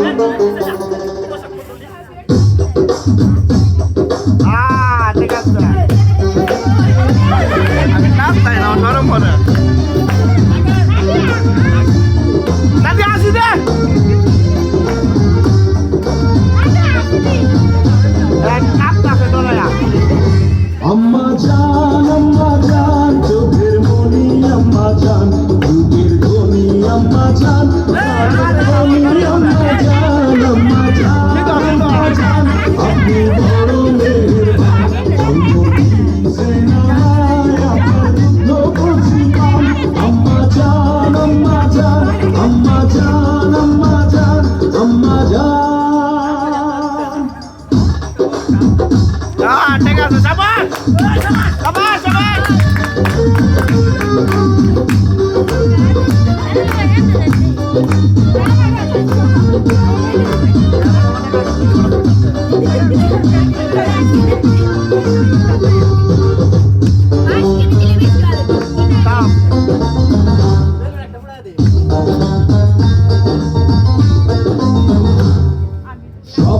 来你来这 అమ్మా జాన్ అమ్మా అంటే కాదు. సమాన్ సమాన్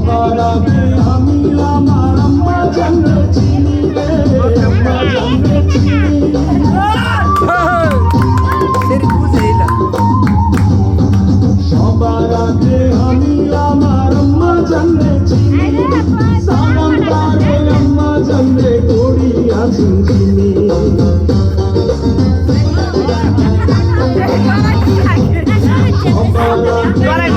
সবার আগে আমি আমার আম্মা জানতে চিনি রে আম্মা জানতে চিনি সবার আগে আমি আমার আম্মা জানতে চিনি সালাম পারে আম্মা জানতে করি আছেন চিনি সবার আগে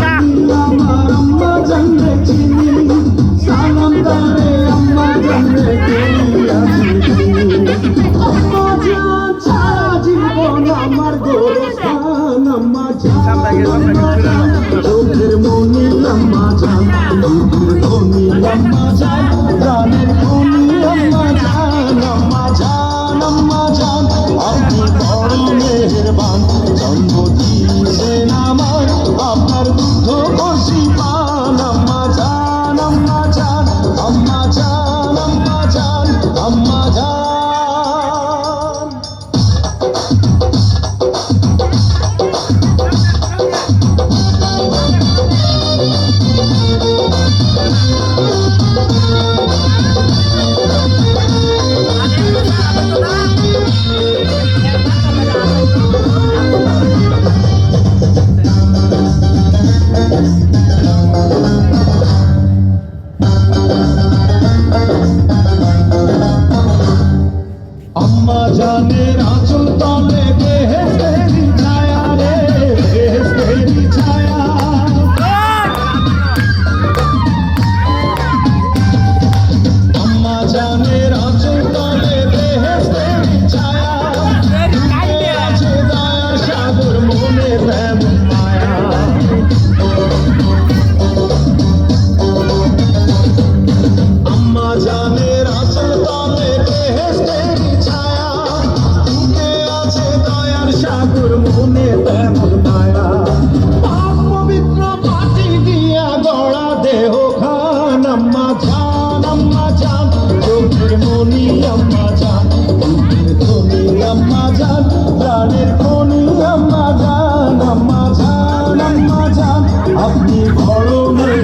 Taliban. আম্মা জানের আঁচল তলে বেহেস্তেরি ছায়া রে বেহেস্তেরি ছায়া। আম্মা জানের আঁচল তলে ছায়া। আছে দয়া সাগর মনে আপনি বড় মেয়ে